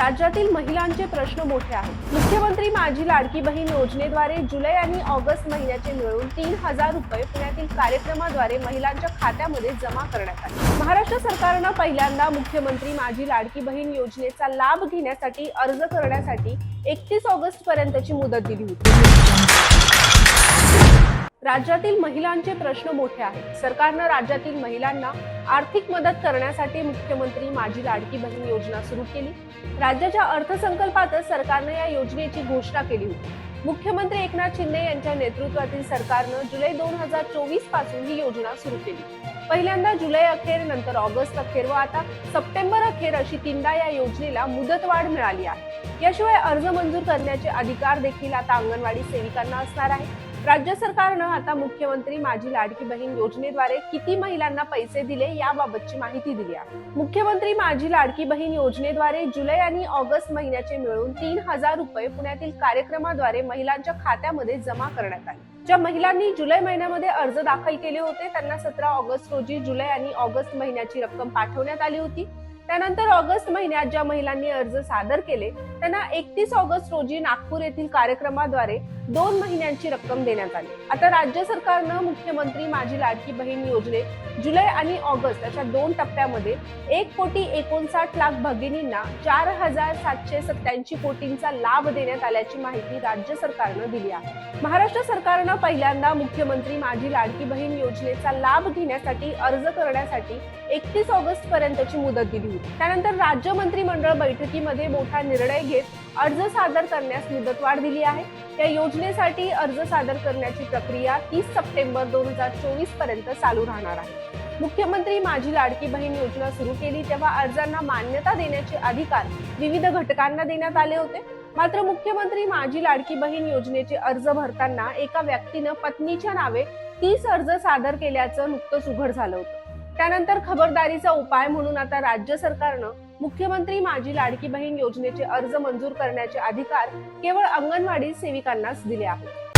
राज्यातील महिलांचे प्रश्न मोठे आहेत. मुख्यमंत्री माझी लाडकी बहीण योजनेद्वारे जुलै आणि ऑगस्ट महिन्याचे मिळून तीन हजार रुपये पुण्यातील कार्यक्रमाद्वारे महिलांच्या खात्यामध्ये जमा करण्यात आले. महाराष्ट्र सरकारनं पहिल्यांदा मुख्यमंत्री माझी लाडकी बहीण योजनेचा लाभ घेण्यासाठी अर्ज करण्यासाठी एकतीस ऑगस्ट पर्यंतची मुदत दिली होती. राज्यातील महिलांचे प्रश्न मोठे आहेत. सरकारनं राज्यातील महिलांना आर्थिक मदत करण्यासाठी मुख्यमंत्री माझी लाडकी बहीण योजना सुरू केली. राज्याच्या अर्थसंकल्पातच सरकारनं या योजनेची घोषणा केली होती. मुख्यमंत्री एकनाथ शिंदे यांच्या नेतृत्वातील सरकारनं जुलै दोन हजार चोवीसपासून ही योजना सुरू केली. पहिल्यांदा जुलै अखेर नंतर ऑगस्ट अखेर व आता सप्टेंबर अखेर अशी तीनदा या योजनेला मुदतवाढ मिळाली आहे. याशिवाय अर्ज मंजूर करण्याचे अधिकार देखील आता अंगणवाडी सेविकांना असणार आहे राज्य सरकारनं आता मुख्यमंत्री माझी लाडकी बहीण योजनेद्वारे किती महिलांना पैसे दिले याबाबतची माहिती दिली आहे. मुख्यमंत्री माझी लाडकी बहीण योजनेद्वारे जुलै आणि ऑगस्ट महिन्याचे मिळून तीन हजार रुपये पुण्यातील कार्यक्रमाद्वारे महिलांच्या खात्यामध्ये जमा करण्यात आले. ज्या महिलांनी जुलै महिन्यामध्ये अर्ज दाखल केले होते त्यांना सतरा ऑगस्ट रोजी जुलै आणि ऑगस्ट महिन्याची रक्कम पाठवण्यात आली होती. त्यानंतर ऑगस्ट महिन्यात ज्या महिलांनी अर्ज सादर केले त्यांना एकतीस ऑगस्ट रोजी नागपूर येथील कार्यक्रमाद्वारे दोन महिन्यांची रक्कम देण्यात आली. आता राज्य सरकारनं मुख्यमंत्री माझी लाडकी बहीण योजनेत जुलै आणि ऑगस्ट अशा दोन टप्प्यामध्ये एक कोटी एकोणसाठ लाख भगिनींना चार हजार सातशे सत्याऐंशी कोटींचा लाभ देण्यात आल्याची माहिती राज्य सरकारनं दिली आहे. महाराष्ट्र सरकारनं पहिल्यांदा मुख्यमंत्री माझी लाडकी बहीण योजनेचा लाभ घेण्यासाठी अर्ज करण्यासाठी एकतीस ऑगस्ट पर्यंतची मुदत दिली होती. त्यानंतर राज्य मंत्रिमंडळ बैठकीमध्ये मोठा निर्णय घेत अर्ज सादर करण्यास मुदतवाढ दिली आहे. या योजनेसाठी अर्ज सादर करण्याची प्रक्रिया तीस सप्टेंबर दोन हजार चोवीसपर्यंत चालू राहणार आहे. मुख्यमंत्री माझी लाडकी बहीण योजना सुरू केली तेव्हा अर्जांना मान्यता देण्याचे अधिकार विविध घटकांना देण्यात आले होते. मात्र मुख्यमंत्री माझी लाडकी बहीण योजनेचे अर्ज भरताना एका व्यक्तीनं पत्नीच्या नावे तीस अर्ज सादर केल्याचं नुकतंच उघड झालं होतं. त्यानंतर खबरदारीचा उपाय म्हणून आता राज्य सरकारनं मुख्यमंत्री माझी लाडकी बहीण योजनेचे अर्ज मंजूर करण्याचे अधिकार केवळ अंगणवाडी सेविकांनाच दिले आहेत.